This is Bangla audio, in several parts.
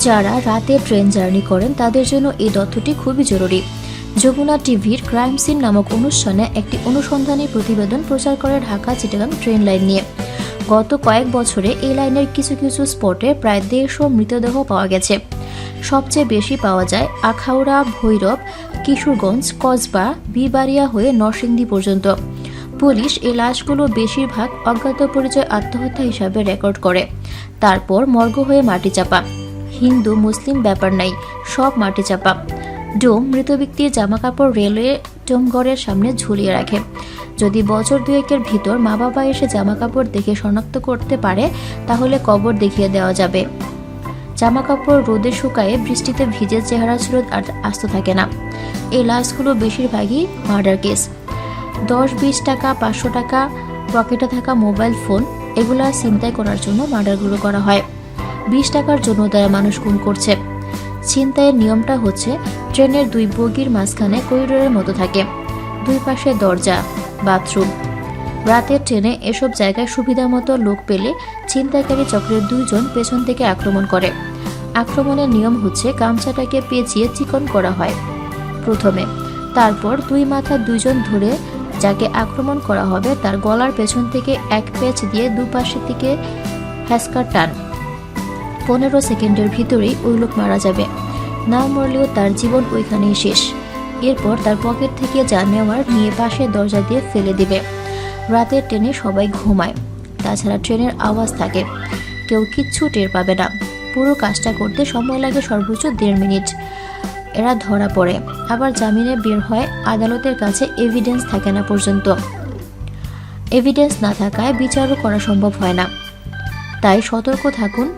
যারা রাতে ট্রেন জার্নি করেন, তাদের জন্য এই তথ্যটি খুবই জরুরি। যমুনা টিভির ক্রাইম সিন নামক অনুষ্ঠানে একটি অনুসন্ধানী প্রতিবেদন প্রচার করে ঢাকা চিটাগাং ট্রেন লাইন নিয়ে। গত কয়েক বছরে এই লাইনের কিছু কিছু স্পটে প্রায় দেড়শো মৃতদেহ পাওয়া গেছে। সবচেয়ে বেশি পাওয়া যায় আখাউড়া, ভৈরব, কিশোরগঞ্জ, কসবা, বিবাড়িয়া হয়ে নরসিংদী পর্যন্ত। পুলিশ এই লাশগুলো বেশিরভাগ অজ্ঞাত পরিচয় আত্মহত্যা হিসাবে রেকর্ড করে। তারপর মর্গ হয়ে মাটি চাপা। হিন্দু, মুসলিম ব্যাপার নাই, সব মাটি চাপা। ডোম মৃত ব্যক্তির জামাকাপড় রেলওয়ে ডোমঘরের সামনে ঝুলিয়ে রাখে। যদি বছর দুয়েকের ভিতর মা বাবা এসে জামাকাপড় দেখে শনাক্ত করতে পারে, তাহলে কবর দেখিয়ে দেওয়া যাবে। জামাকাপড় রোদে শুকায়ে বৃষ্টিতে ভিজে চেহারা ছিল আর আস্ত থাকে না। এই লাশগুলো বেশিরভাগই মার্ডার কেস। দশ বিশ টাকা, পাঁচশো টাকা পকেটে থাকা মোবাইল ফোন, এগুলা ছিনতাই করার জন্য মার্ডারগুলো করা হয়। বিশ টাকার জন্য তারা মানুষ খুন করছে। ছিনতাইয়ের নিয়মটা হচ্ছে, ট্রেনের দুই বগির মাঝখানে করিডোরের মতো থাকে। দুই পাশে দরজা, বাথরুম। রাতের ট্রেনে এসব জায়গায় সুবিধা মতো লোক পেলে ছিনতাইকারী চক্রের দুইজন পেছন থেকে আক্রমণ করে। আক্রমণের নিয়ম হচ্ছে, গামছাটাকে পেঁচিয়ে চিকন করা হয় প্রথমে। তারপর দুই মাথা দুইজন ধরে যাকে আক্রমণ করা হবে, তার গলার পেছন থেকে এক পেঁচ দিয়ে দুপাশের দিকে হ্যাসকার টান। পনেরো সেকেন্ডের ভিতরেই ওই লোক মারা যাবে। না মরলেও তার জীবন ওইখানেই শেষ। এরপর তার পকেট থেকে যা নেওয়ার নিয়ে পাশের দরজা দিয়ে ফেলে দিবে। রাতের ট্রেনে সবাই ঘুমায়। তাছাড়া ট্রেনের আওয়াজ থাকে। কেউ কিচ্ছু টের পাবে না। পুরো কাজটা করতে সময় লাগে সর্বোচ্চ দেড় মিনিট। এরা ধরা পড়ে। আবার জামিনে বের হয়, আদালতের কাছে এভিডেন্স থাকে না পর্যন্ত। এভিডেন্স না থাকায় বিচারও করা সম্ভব হয় না। তাই সতর্ক থাকুন,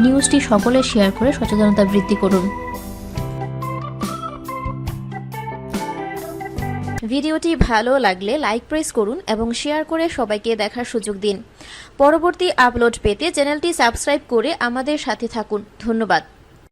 নিউজটি সকলে শেয়ার করে সচেতনতা বৃদ্ধি করুন। ভিডিওটি ভালো লাগলে লাইক প্রেস করুন এবং শেয়ার করে সবাইকে দেখার সুযোগ দিন। পরবর্তী আপলোড পেতে চ্যানেলটি সাবস্ক্রাইব করে আমাদের সাথে থাকুন। ধন্যবাদ।